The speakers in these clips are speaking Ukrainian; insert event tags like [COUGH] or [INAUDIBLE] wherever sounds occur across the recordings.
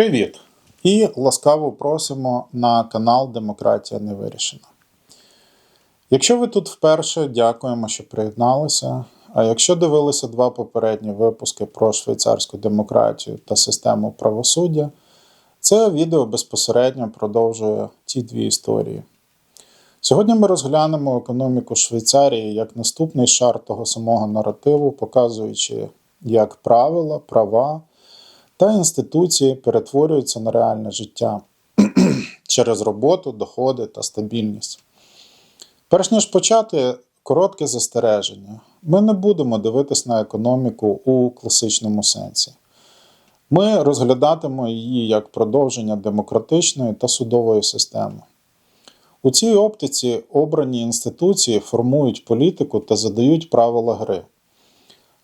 Привіт! І ласкаво просимо на канал Демократія не вирішена. Якщо ви тут вперше, дякуємо, що приєдналися. А якщо дивилися два попередні випуски про швейцарську демократію та систему правосуддя, це відео безпосередньо продовжує ті дві історії. Сьогодні ми розглянемо економіку Швейцарії як наступний шар того самого наративу, показуючи, як правила, права та інституції перетворюються на реальне життя [CLEARS THROAT] через роботу, доходи та стабільність. Перш ніж почати, коротке застереження. Ми не будемо дивитись на економіку у класичному сенсі. Ми розглядатимемо її як продовження демократичної та судової системи. У цій оптиці обрані інституції формують політику та задають правила гри,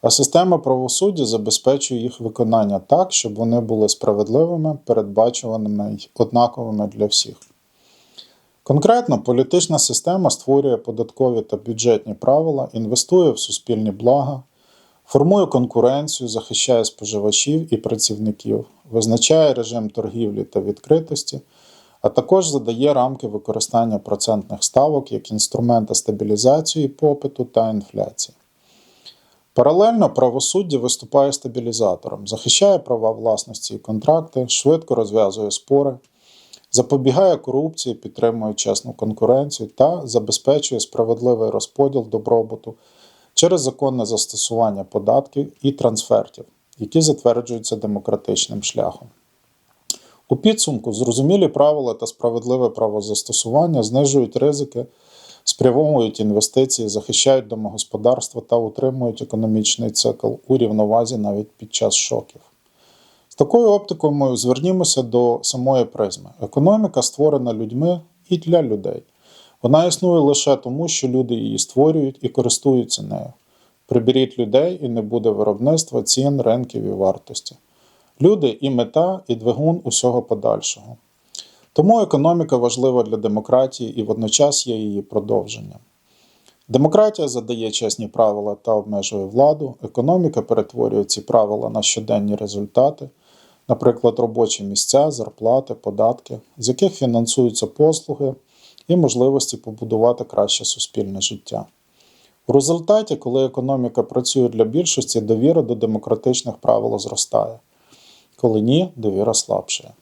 а система правосуддя забезпечує їх виконання так, щоб вони були справедливими, передбачуваними й однаковими для всіх. Конкретно, політична система створює податкові та бюджетні правила, інвестує в суспільні блага, формує конкуренцію, захищає споживачів і працівників, визначає режим торгівлі та відкритості, а також задає рамки використання процентних ставок як інструмента стабілізації попиту та інфляції. Паралельно правосуддя виступає стабілізатором, захищає права власності і контракти, швидко розв'язує спори, запобігає корупції, підтримує чесну конкуренцію та забезпечує справедливий розподіл добробуту через законне застосування податків і трансфертів, які затверджуються демократичним шляхом. У підсумку зрозумілі правила та справедливе правозастосування знижують ризики, спрямовують інвестиції, захищають домогосподарство та утримують економічний цикл у рівновазі навіть під час шоків. З такою оптикою ми звернімося до самої призми. Економіка створена людьми і для людей. Вона існує лише тому, що люди її створюють і користуються нею. Приберіть людей і не буде виробництва цін, ринків і вартості. Люди і мета, і двигун усього подальшого. Тому економіка важлива для демократії і водночас є її продовженням. Демократія задає чесні правила та обмежує владу, економіка перетворює ці правила на щоденні результати, наприклад, робочі місця, зарплати, податки, з яких фінансуються послуги і можливості побудувати краще суспільне життя. У результаті, коли економіка працює для більшості, довіра до демократичних правил зростає, коли ні, довіра слабшає.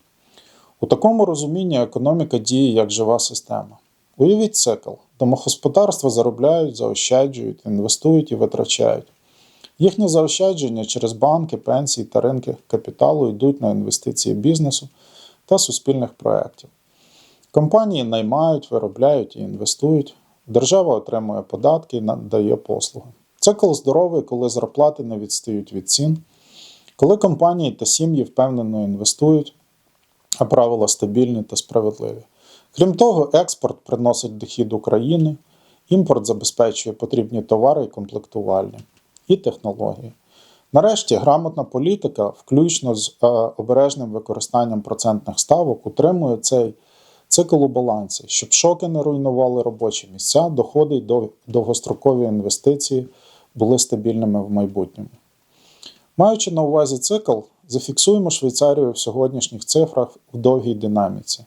У такому розумінні економіка діє як жива система. Уявіть цикл: домогосподарства заробляють, заощаджують, інвестують і витрачають. Їхні заощадження через банки, пенсії та ринки капіталу йдуть на інвестиції бізнесу та суспільних проєктів. Компанії наймають, виробляють і інвестують. Держава отримує податки і надає послуги. Цикл здоровий, коли зарплати не відстають від цін, коли компанії та сім'ї впевнено інвестують, а правила стабільні та справедливі. Крім того, експорт приносить дохід України, імпорт забезпечує потрібні товари і комплектувальні, і технології. Нарешті, грамотна політика, включно з е, обережним використанням процентних ставок, утримує цей цикл у балансі, щоб шоки не руйнували робочі місця, доходи й довгострокові інвестиції були стабільними в майбутньому. Маючи на увазі цикл, зафіксуємо Швейцарію в сьогоднішніх цифрах в довгій динаміці.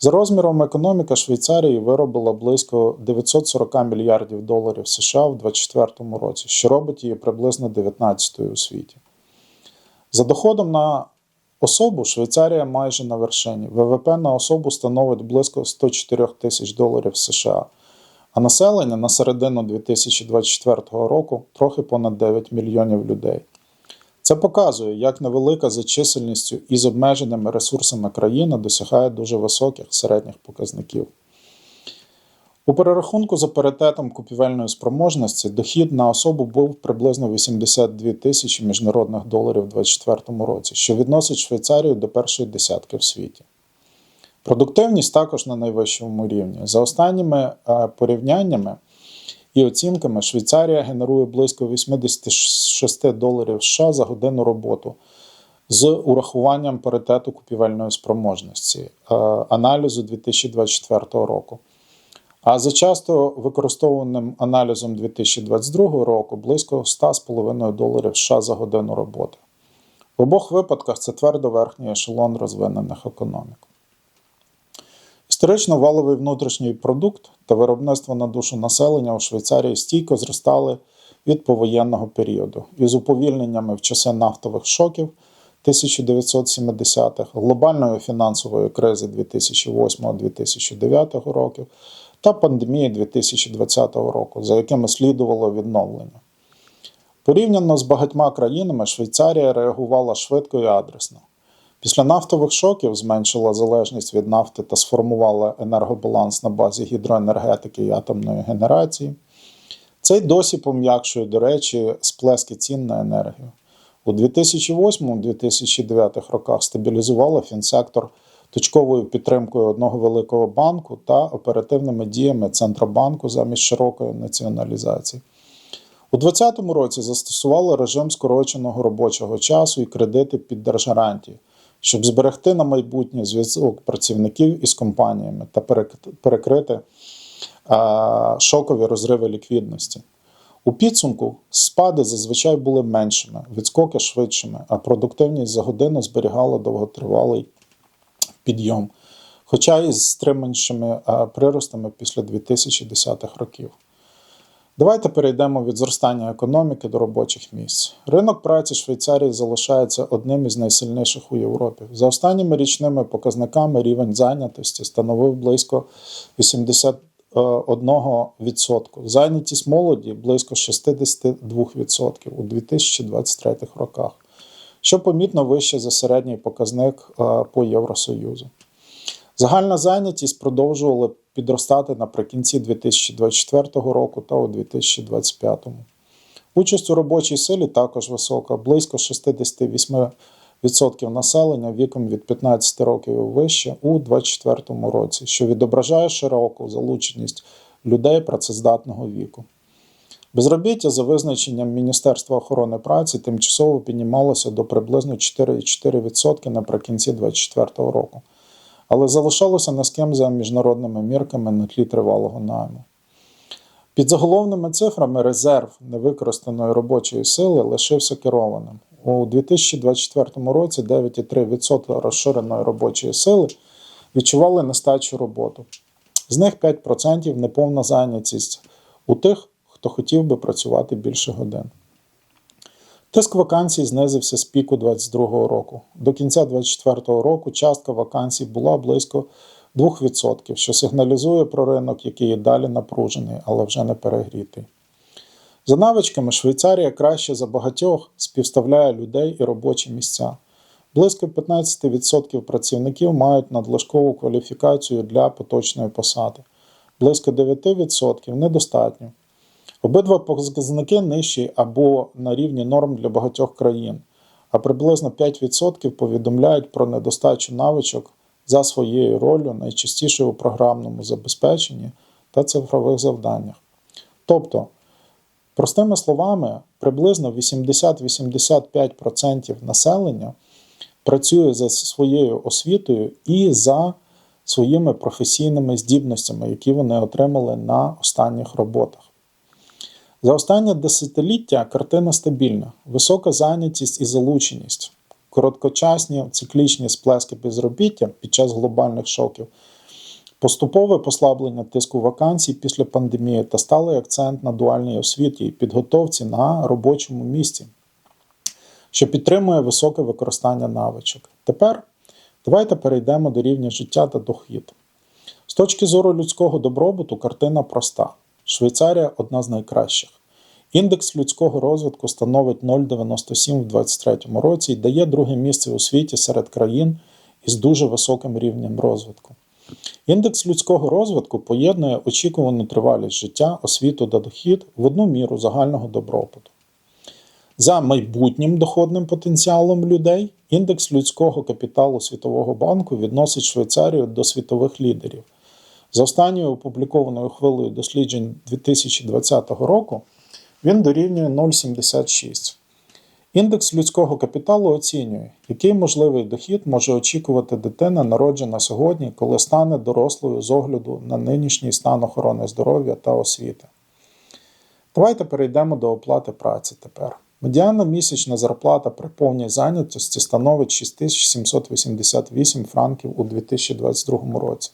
За розміром економіка Швейцарії виробила близько 940 мільярдів доларів США в 2024 році, що робить її приблизно 19-ю у світі. За доходом на особу Швейцарія майже на вершині. ВВП на особу становить близько 104 тисяч доларів США, а населення на середину 2024 року трохи понад 9 мільйонів людей. Це показує, як невелика за чисельністю і з обмеженими ресурсами країна досягає дуже високих середніх показників. У перерахунку за паритетом купівельної спроможності дохід на особу був приблизно 82 тисячі міжнародних доларів у 2024 році, що відносить Швейцарію до першої десятки в світі. Продуктивність також на найвищому рівні. За останніми е, порівняннями і оцінками Швейцарія генерує близько 86 доларів США за годину роботу з урахуванням паритету купівельної спроможності е, аналізу 2024 року. А за часто використовуваним аналізом 2022 року близько 100,5 доларів США за годину роботи. В обох випадках це твердо верхній ешелон розвинених економік. Історично валовий внутрішній продукт та виробництво на душу населення у Швейцарії стійко зростали від повоєнного періоду із уповільненнями в часи нафтових шоків 1970-х, глобальної фінансової кризи 2008-2009 років та пандемії 2020 року, за якими слідувало відновлення. Порівняно з багатьма країнами, Швейцарія реагувала швидко і адресно. Після нафтових шоків зменшила залежність від нафти та сформувала енергобаланс на базі гідроенергетики і атомної генерації. Це й досі пом'якшує, до речі, сплески цін на енергію. У 2008-2009 роках стабілізувала фінсектор точковою підтримкою одного великого банку та оперативними діями Центробанку замість широкої націоналізації. У 2020 році застосували режим скороченого робочого часу і кредити під держгарантії, щоб зберегти на майбутнє зв'язок працівників із компаніями та перекрити шокові розриви ліквідності. У підсумку спади зазвичай були меншими, відскоки швидшими, а продуктивність за годину зберігала довготривалий підйом, хоча і з стриманішими приростами після 2010-х років. Давайте перейдемо від зростання економіки до робочих місць. Ринок праці Швейцарії залишається одним із найсильніших у Європі. За останніми річними показниками рівень зайнятості становив близько 81%. Зайнятість молоді близько 62% у 2023 роках, що помітно вище за середній показник по Євросоюзу. Загальна зайнятість продовжувала підростати наприкінці 2024 року та у 2025. Участь у робочій силі також висока, близько 68% населення віком від 15 років і вище у 2024 році, що відображає широку залученість людей працездатного віку. Безробіття за визначенням Міністерства охорони праці тимчасово піднімалося до приблизно 4,4% наприкінці 2024 року але залишалося низьким за міжнародними мірками на тлі тривалого найму. Під заголовними цифрами резерв невикористаної робочої сили лишився керованим. У 2024 році 9,3% розширеної робочої сили відчували нестачу роботу. З них 5% неповна зайнятість у тих, хто хотів би працювати більше годин. Тиск вакансій знизився з піку 2022 року. До кінця 2024 року частка вакансій була близько 2%, що сигналізує про ринок, який і далі напружений, але вже не перегрітий. За навичками, Швейцарія краще за багатьох співставляє людей і робочі місця. Близько 15% працівників мають надлишкову кваліфікацію для поточної посади, близько 9% недостатньо. Обидва показники нижчі або на рівні норм для багатьох країн, а приблизно 5% повідомляють про недостачу навичок за своєю ролью найчастіше у програмному забезпеченні та цифрових завданнях. Тобто, простими словами, приблизно 80-85% населення працює за своєю освітою і за своїми професійними здібностями, які вони отримали на останніх роботах. За останнє десятиліття картина стабільна, висока зайнятість і залученість, короткочасні циклічні сплески безробіття під час глобальних шоків, поступове послаблення тиску вакансій після пандемії та сталий акцент на дуальній освіті і підготовці на робочому місці, що підтримує високе використання навичок. Тепер давайте перейдемо до рівня життя та дохід. З точки зору людського добробуту, картина проста. Швейцарія одна з найкращих. Індекс людського розвитку становить 0,97 в 2023 році і дає друге місце у світі серед країн із дуже високим рівнем розвитку. Індекс людського розвитку поєднує очікувану тривалість життя, освіту та дохід в одну міру загального добробуту. За майбутнім доходним потенціалом людей індекс людського капіталу Світового банку відносить Швейцарію до світових лідерів. За останньою опублікованою хвилею досліджень 2020 року він дорівнює 0,76. Індекс людського капіталу оцінює, який можливий дохід може очікувати дитина, народжена сьогодні, коли стане дорослою з огляду на нинішній стан охорони здоров'я та освіти. Давайте перейдемо до оплати праці тепер. Медіана місячна зарплата при повній зайнятості становить 6788 франків у 2022 році.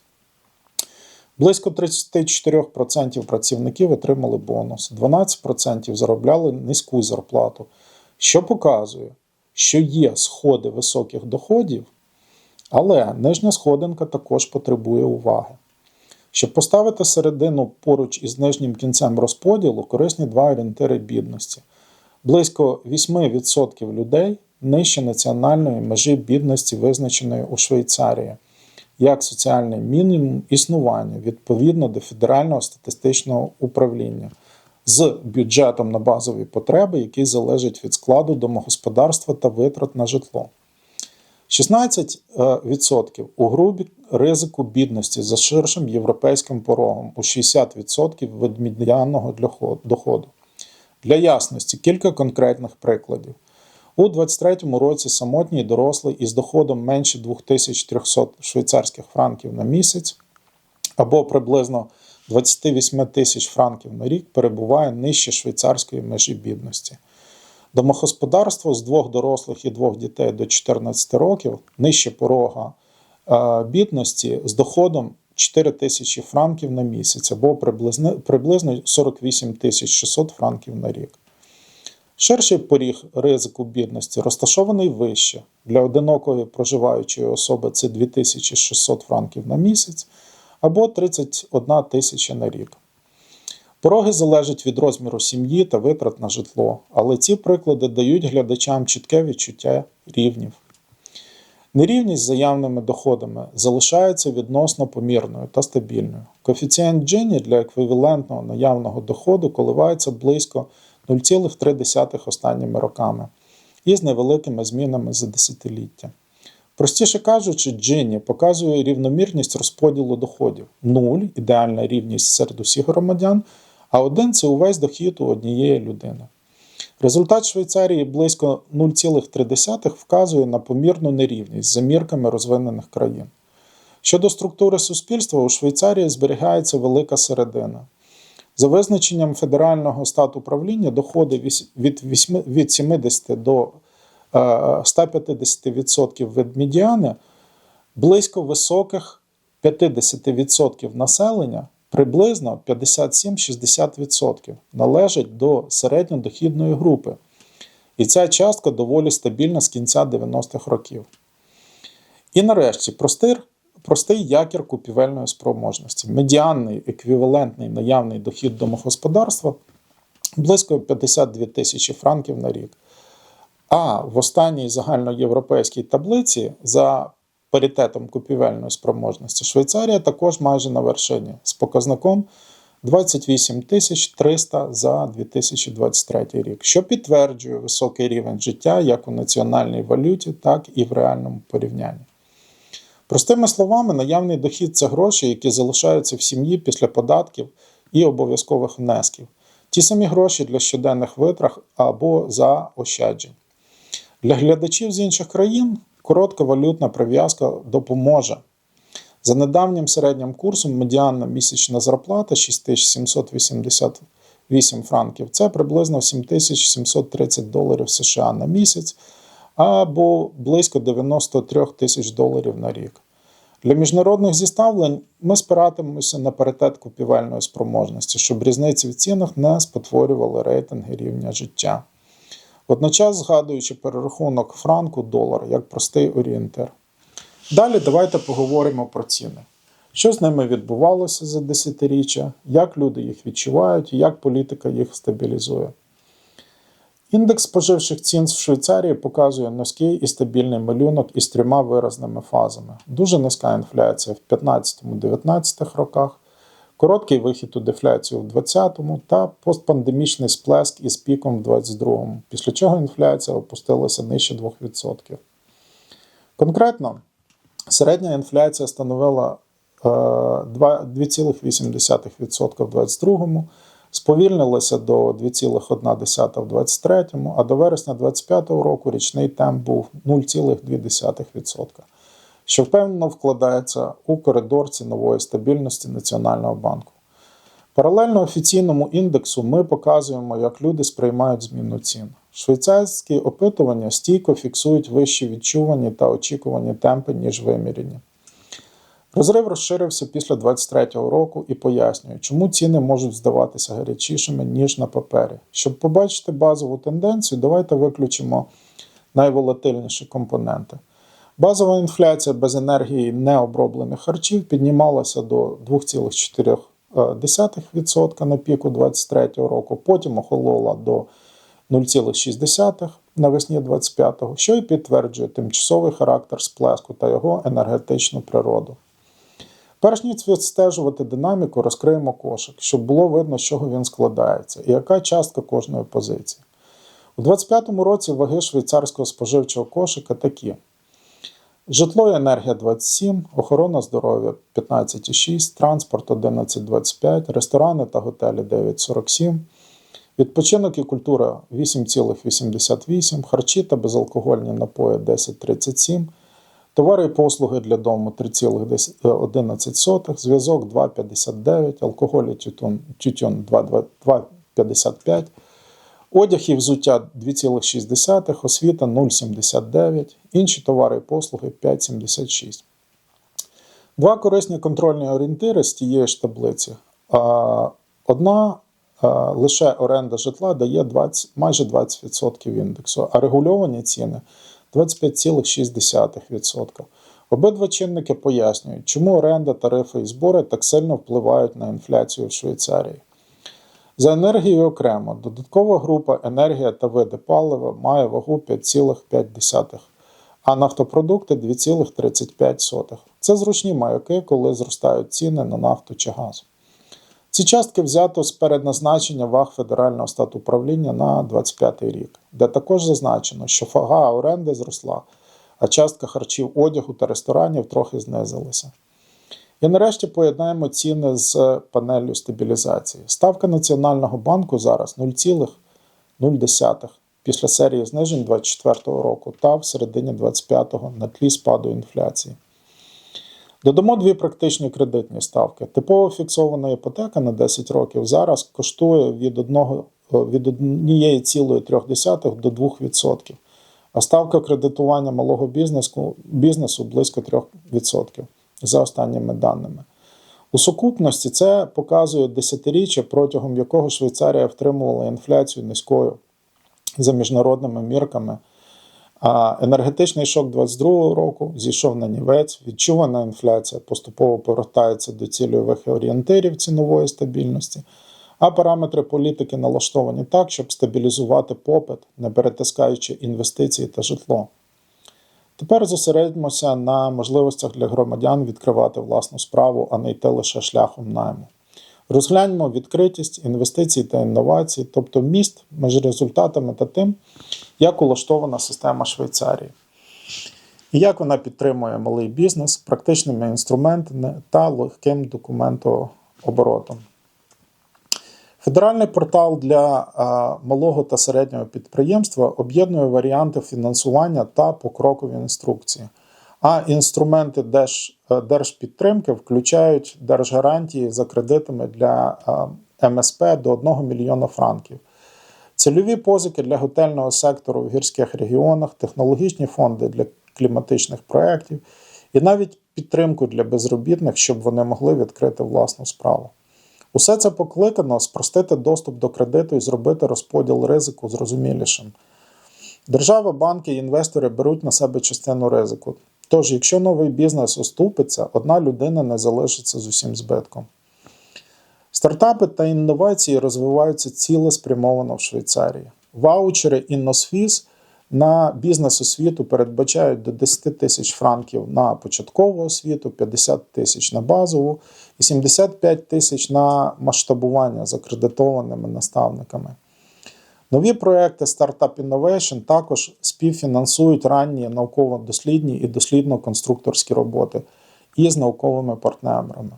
Близько 34% працівників отримали бонус, 12% заробляли низьку зарплату, що показує, що є сходи високих доходів, але нижня сходинка також потребує уваги. Щоб поставити середину поруч із нижнім кінцем розподілу, корисні два орієнтири бідності. Близько 8% людей нижче національної межі бідності, визначеної у Швейцарії, як соціальний мінімум існування відповідно до Федерального статистичного управління з бюджетом на базові потреби, який залежить від складу домогосподарства та витрат на житло. 16% у групі ризику бідності за ширшим європейським порогом у 60% від медіанного доходу. Для ясності кілька конкретних прикладів. У 2023 році самотній дорослий із доходом менше 2300 швейцарських франків на місяць або приблизно 28 тисяч франків на рік перебуває нижче швейцарської межі бідності. Домогосподарство з двох дорослих і двох дітей до 14 років нижче порога е, бідності з доходом 4 тисячі франків на місяць або приблизно 48 тисяч 600 франків на рік. Ширший поріг ризику бідності розташований вище. Для одинокої проживаючої особи це 2600 франків на місяць або 31 тисяча на рік. Пороги залежать від розміру сім'ї та витрат на житло, але ці приклади дають глядачам чітке відчуття рівнів. Нерівність з заявними доходами залишається відносно помірною та стабільною. Коефіцієнт Джині для еквівалентного наявного доходу коливається близько 0,3 останніми роками із невеликими змінами за десятиліття. Простіше кажучи, Джині показує рівномірність розподілу доходів 0 ідеальна рівність серед усіх громадян, а 1 це увесь дохід у однієї людини. Результат Швейцарії близько 0,3 вказує на помірну нерівність за мірками розвинених країн. Щодо структури суспільства, у Швейцарії зберігається велика середина. За визначенням федерального стату управління доходи від 70 до 150% е, від медіани близько високих 50% населення приблизно 57-60% належать до середньодохідної групи. І ця частка доволі стабільна з кінця 90-х років. І нарешті простий, простий якір купівельної спроможності. Медіанний еквівалентний наявний дохід домогосподарства близько 52 тисячі франків на рік. А в останній загальноєвропейській таблиці за паритетом купівельної спроможності Швейцарія також майже на вершині з показником 28 300 за 2023 рік, що підтверджує високий рівень життя як у національній валюті, так і в реальному порівнянні. Простими словами, наявний дохід це гроші, які залишаються в сім'ї після податків і обов'язкових внесків. Ті самі гроші для щоденних витрат або за ощаджень. Для глядачів з інших країн коротка валютна прив'язка допоможе. За недавнім середнім курсом медіанна місячна зарплата 6788 франків це приблизно 7730 доларів США на місяць або близько 93 тисяч доларів на рік. Для міжнародних зіставлень ми спиратимемося на паритет купівельної спроможності, щоб різниці в цінах не спотворювали рейтинги рівня життя. Водночас згадуючи перерахунок франку долар як простий орієнтир. Далі давайте поговоримо про ціни. Що з ними відбувалося за десятиріччя, як люди їх відчувають як політика їх стабілізує. Індекс споживчих цін в Швейцарії показує низький і стабільний малюнок із трьома виразними фазами. Дуже низька інфляція в 15-19 роках, короткий вихід у дефляцію в 2020 та постпандемічний сплеск із піком в 2022, після чого інфляція опустилася нижче 2%. Конкретно, середня інфляція становила 2,8% в 2022, сповільнилася до 2,1% в 2023, а до вересня 2025 року річний темп був 0,2% що впевнено вкладається у коридор цінової стабільності Національного банку. Паралельно офіційному індексу ми показуємо, як люди сприймають зміну цін. Швейцарські опитування стійко фіксують вищі відчувані та очікувані темпи, ніж виміряні. Розрив розширився після 2023 року і пояснює, чому ціни можуть здаватися гарячішими, ніж на папері. Щоб побачити базову тенденцію, давайте виключимо найволатильніші компоненти. Базова інфляція без енергії необроблених харчів піднімалася до 2,4% на піку 2023 року, потім охолола до 0,6 навесні 25-го, що й підтверджує тимчасовий характер сплеску та його енергетичну природу. Перш ніж відстежувати динаміку, розкриємо кошик, щоб було видно, з чого він складається і яка частка кожної позиції. У 2025 році ваги швейцарського споживчого кошика такі: житло і енергія 27, охорона здоров'я 15,6, транспорт 11,25, ресторани та готелі 9,47, відпочинок і культура 8,88, харчі та безалкогольні напої 10,37. Товари і послуги для дому 3,11, зв'язок 2,59, алкоголь і тютюн, тютюн 2,55, одяг і взуття 2,6, освіта 0,79, інші товари і послуги 5,76. Два корисні контрольні орієнтири з тієї ж таблиці. Одна лише оренда житла дає 20, майже 20% індексу, а регульовані ціни 25,6%. Обидва чинники пояснюють, чому оренда, тарифи і збори так сильно впливають на інфляцію в Швейцарії. За енергією окремо, додаткова група енергія та види палива має вагу 5,5, а нафтопродукти 2,35. Це зручні маяки, коли зростають ціни на нафту чи газ. Ці частки взято з передназначення ваг Федерального статуправління на 25 рік, де також зазначено, що вага оренди зросла, а частка харчів одягу та ресторанів трохи знизилася. І нарешті поєднаємо ціни з панелью стабілізації. Ставка Національного банку зараз 0,0 після серії знижень 2024 року та в середині 2025 на тлі спаду інфляції. Додамо дві практичні кредитні ставки. Типова фіксована іпотека на 10 років зараз коштує від 1,3 до 2%, а ставка кредитування малого бізнесу, бізнесу близько 3% за останніми даними. У сукупності це показує десятиріччя, протягом якого Швейцарія втримувала інфляцію низькою за міжнародними мірками. А енергетичний шок 22-го року зійшов на нівець, відчувана інфляція поступово повертається до цільових орієнтирів цінової стабільності, а параметри політики налаштовані так, щоб стабілізувати попит, не перетискаючи інвестиції та житло. Тепер зосередимося на можливостях для громадян відкривати власну справу, а не йти лише шляхом найму. Розгляньмо відкритість, інвестиції та інновації, тобто міст між результатами та тим, як улаштована система Швейцарії. І як вона підтримує малий бізнес практичними інструментами та легким документооборотом. Федеральний портал для малого та середнього підприємства об'єднує варіанти фінансування та покрокові інструкції. А інструменти держ, держпідтримки включають держгарантії за кредитами для МСП до 1 мільйона франків, цільові позики для готельного сектору в гірських регіонах, технологічні фонди для кліматичних проєктів і навіть підтримку для безробітних, щоб вони могли відкрити власну справу. Усе це покликано спростити доступ до кредиту і зробити розподіл ризику зрозумілішим. Держава, банки і інвестори беруть на себе частину ризику. Тож, якщо новий бізнес оступиться, одна людина не залишиться з усім збитком. Стартапи та інновації розвиваються цілеспрямовано в Швейцарії. Ваучери Інносфіз на бізнес освіту передбачають до 10 тисяч франків на початкову освіту, 50 тисяч на базову і 75 тисяч на масштабування з акредитованими наставниками. Нові проекти Startup Innovation також співфінансують ранні науково-дослідні і дослідно-конструкторські роботи із науковими партнерами.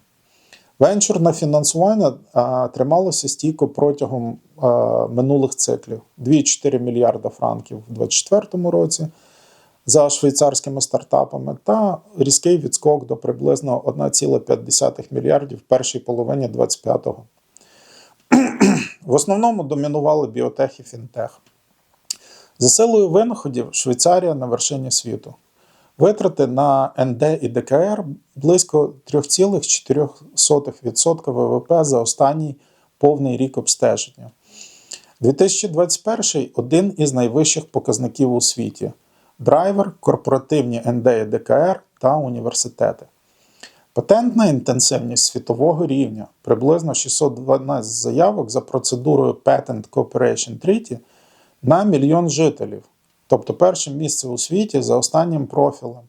Венчурне фінансування а, трималося стійко протягом а, минулих циклів 2,4 мільярда франків у 2024 році за швейцарськими стартапами та різкий відскок до приблизно 1,5 мільярдів в першій половині 2025 року. В основному домінували біотех і фінтех. За силою винаходів Швейцарія на вершині світу. Витрати на НД і ДКР близько 3,4% ВВП за останній повний рік обстеження. 2021 один із найвищих показників у світі. Драйвер, корпоративні НД і ДКР та університети. Патентна інтенсивність світового рівня приблизно 612 заявок за процедурою Patent Cooperation Treaty на мільйон жителів, тобто перше місце у світі за останнім профілем.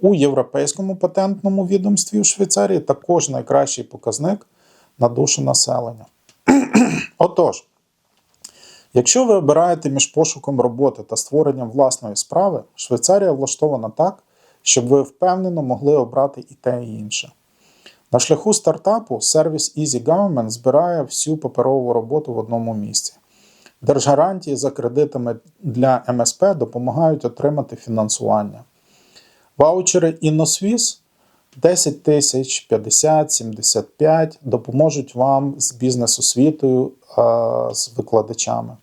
У Європейському патентному відомстві у Швейцарії також найкращий показник на душу населення. [CLEARS THROAT] Отож, якщо ви обираєте між пошуком роботи та створенням власної справи, Швейцарія влаштована так, щоб ви впевнено могли обрати і те, і інше. На шляху стартапу сервіс Easy Government збирає всю паперову роботу в одному місці. Держгарантії за кредитами для МСП допомагають отримати фінансування. Ваучери InnoSwiss 10 тисяч, 50, 75 допоможуть вам з бізнес-освітою, з викладачами.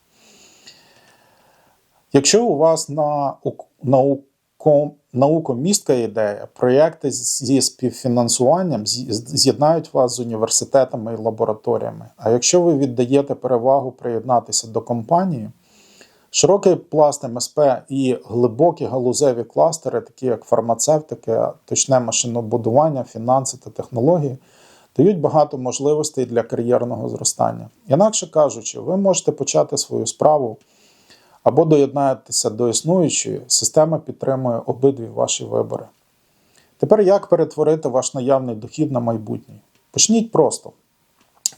Якщо у вас на науко, наукомістка ідея, проєкти зі співфінансуванням з'єднають вас з університетами і лабораторіями. А якщо ви віддаєте перевагу приєднатися до компанії, широкий пласт МСП і глибокі галузеві кластери, такі як фармацевтика, точне машинобудування, фінанси та технології, дають багато можливостей для кар'єрного зростання. Інакше кажучи, ви можете почати свою справу або доєднаєтеся до існуючої, система підтримує обидві ваші вибори. Тепер як перетворити ваш наявний дохід на майбутній? Почніть просто.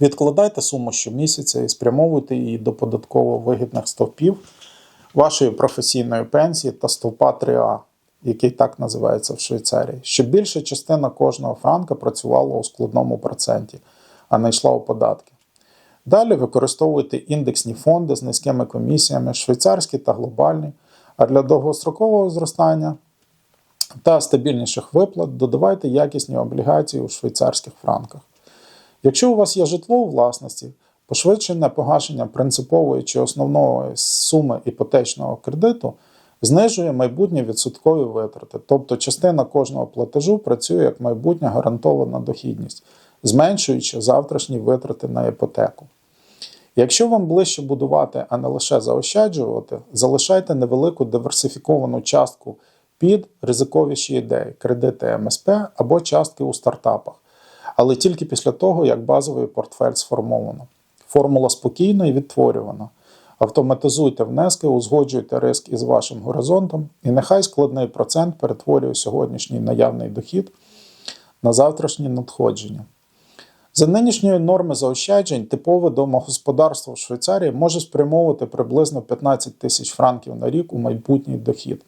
Відкладайте суму щомісяця і спрямовуйте її до податково вигідних стовпів вашої професійної пенсії та стовпа 3А, який так називається в Швейцарії, щоб більша частина кожного франка працювала у складному проценті, а не йшла у податки. Далі використовуйте індексні фонди з низькими комісіями, швейцарські та глобальні, а для довгострокового зростання та стабільніших виплат додавайте якісні облігації у швейцарських франках. Якщо у вас є житло у власності, пошвидшене погашення принципової чи основної суми іпотечного кредиту знижує майбутні відсоткові витрати, тобто частина кожного платежу працює як майбутня гарантована дохідність, зменшуючи завтрашні витрати на іпотеку. Якщо вам ближче будувати, а не лише заощаджувати, залишайте невелику диверсифіковану частку під ризиковіші ідеї, кредити МСП або частки у стартапах, але тільки після того, як базовий портфель сформовано. Формула спокійна і відтворювана. Автоматизуйте внески, узгоджуйте риск із вашим горизонтом, і нехай складний процент перетворює сьогоднішній наявний дохід на завтрашні надходження. За нинішньої норми заощаджень типове домогосподарство в Швейцарії може спрямовувати приблизно 15 тисяч франків на рік у майбутній дохід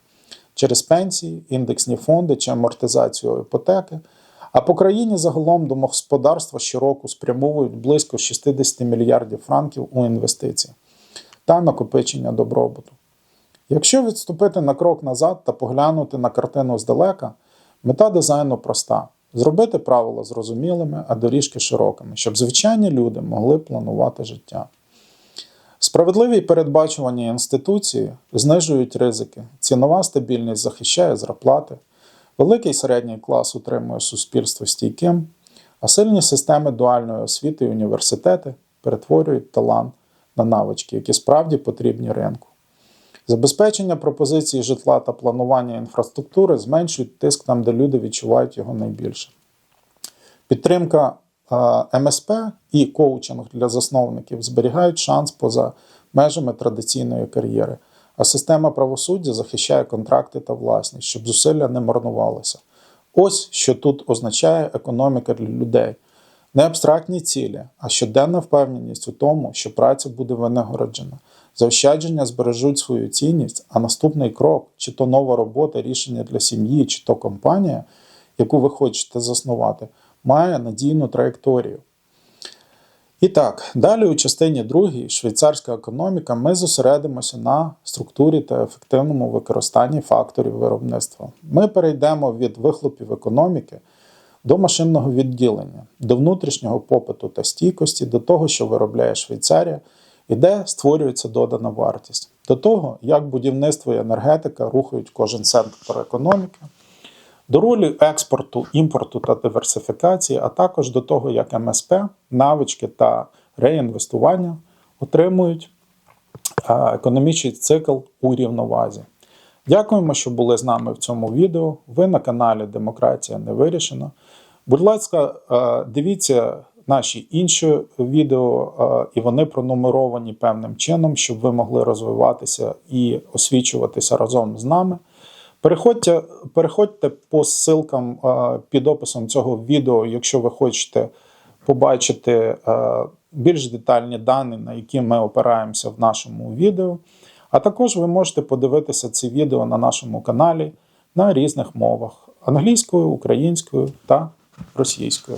через пенсії, індексні фонди чи амортизацію іпотеки. А по країні загалом домогосподарства щороку спрямовують близько 60 мільярдів франків у інвестиції та накопичення добробуту. Якщо відступити на крок назад та поглянути на картину здалека, мета дизайну проста. Зробити правила зрозумілими, а доріжки широкими, щоб звичайні люди могли планувати життя. Справедливі передбачувані інституції знижують ризики, цінова стабільність захищає зарплати, великий середній клас утримує суспільство стійким, а сильні системи дуальної освіти і університети перетворюють талант на навички, які справді потрібні ринку. Забезпечення пропозиції житла та планування інфраструктури зменшують тиск там, де люди відчувають його найбільше. Підтримка МСП і коучинг для засновників зберігають шанс поза межами традиційної кар'єри, а система правосуддя захищає контракти та власність, щоб зусилля не марнувалися. Ось що тут означає економіка для людей. Не абстрактні цілі, а щоденна впевненість у тому, що праця буде винагороджена. Заощадження збережуть свою цінність, а наступний крок, чи то нова робота, рішення для сім'ї, чи то компанія, яку ви хочете заснувати, має надійну траєкторію. І так, далі у частині 2 швейцарська економіка ми зосередимося на структурі та ефективному використанні факторів виробництва. Ми перейдемо від вихлопів економіки до машинного відділення, до внутрішнього попиту та стійкості, до того, що виробляє Швейцарія і де створюється додана вартість. до того, як будівництво і енергетика рухають кожен сектор економіки, до ролі експорту, імпорту та диверсифікації, а також до того, як МСП, навички та реінвестування отримують економічний цикл у рівновазі. Дякуємо, що були з нами в цьому відео. Ви на каналі Демократія не вирішена. Будь ласка, дивіться наші інші відео, е, і вони пронумеровані певним чином, щоб ви могли розвиватися і освічуватися разом з нами. Переходьте, переходьте по ссылкам е, під описом цього відео, якщо ви хочете побачити е, більш детальні дані, на які ми опираємося в нашому відео. А також ви можете подивитися ці відео на нашому каналі на різних мовах: англійською, українською та російською.